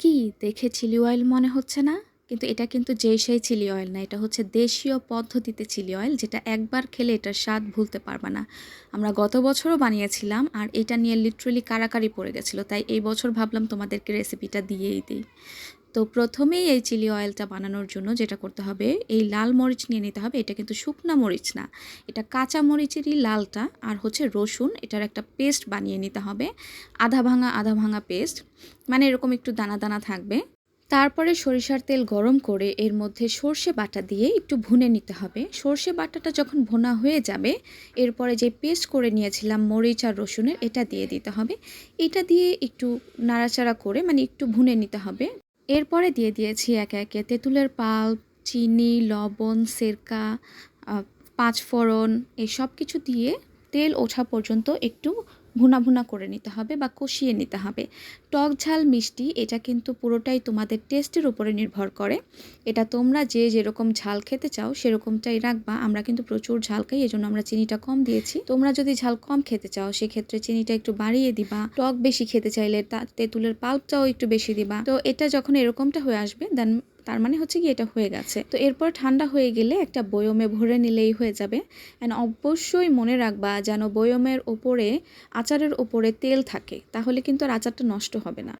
কি দেখে chilli oil মনে হচ্ছে না? কিন্তু এটা কিন্তু যেই সেই চিলি অয়েল না, এটা হচ্ছে দেশীয় পদ্ধতিতে চিলি অয়েল, যেটা একবার খেলে এটার স্বাদ ভুলতে পারবে না। আমরা গত বছরও বানিয়েছিলাম আর এটা নিয়ে লিটারেলি কারাকারি পড়ে গেছিল, তাই এই বছর ভাবলাম তোমাদেরকে রেসিপিটা দিয়েই দিই। তো প্রথমেই এই চিলি অয়েলটা বানানোর জন্য যেটা করতে হবে, এই লাল মরিচ নিয়ে নিতে হবে, এটা কিন্তু শুকনা মরিচ না, এটা কাঁচা মরিচেরই লালটা আর হচ্ছে রসুন, এটার একটা পেস্ট বানিয়ে নিতে হবে, আধা ভাঙা আধা ভাঙা পেস্ট মানে এরকম একটু দানা দানা থাকবে। তারপরে সরিষার তেল গরম করে এর মধ্যে সর্ষে বাটা দিয়ে একটু ভুনে নিতে হবে। সর্ষে বাটাটা যখন ভোনা হয়ে যাবে, এরপরে যে পেস্ট করে নিয়েছিলাম মরিচ আর রসুনের, এটা দিয়ে দিতে হবে। এটা দিয়ে একটু নাড়াচাড়া করে মানে একটু ভুনে নিতে হবে। এরপরে দিয়ে দিয়েছি একে একে তেঁতুলের পাল্প, চিনি, লবণ, সেরকা পাঁচফোড়ন এই সব কিছু দিয়ে তেল ওঠা পর্যন্ত একটু ভুনা ভুনা করে নিতে হবে বা কষিয়ে নিতে হবে। টক ঝাল মিষ্টি, এটা কিন্তু পুরোটাই তোমাদের টেস্টের উপরে নির্ভর করে। এটা তোমরা যে যেরকম ঝাল খেতে চাও, সেরকমটাই রাখবা। আমরা কিন্তু প্রচুর ঝাল খাই, এজন্য আমরা চিনিটা কম দিয়েছি। তোমরা যদি ঝাল কম খেতে চাও, সেক্ষেত্রে চিনিটা একটু বাড়িয়ে দিবা। টক বেশি খেতে চাইলে তা তেঁতুলের পাল্পটাও একটু বেশি দিবা। তো এটা যখন এরকমটা হয়ে আসবে দেন তার মানে হচ্ছে কি এটা হয়ে গেছে। তো এরপর ঠান্ডা হয়ে গেলে একটা বয়মে ভরে নিলেই হয়ে যাবে। অ্যান্ড অবশ্যই মনে রাখবা যেন বয়মের ওপরে, আচারের ওপরে তেল থাকে। তাহলে কিন্তু আর আচারটা নষ্ট হবে না।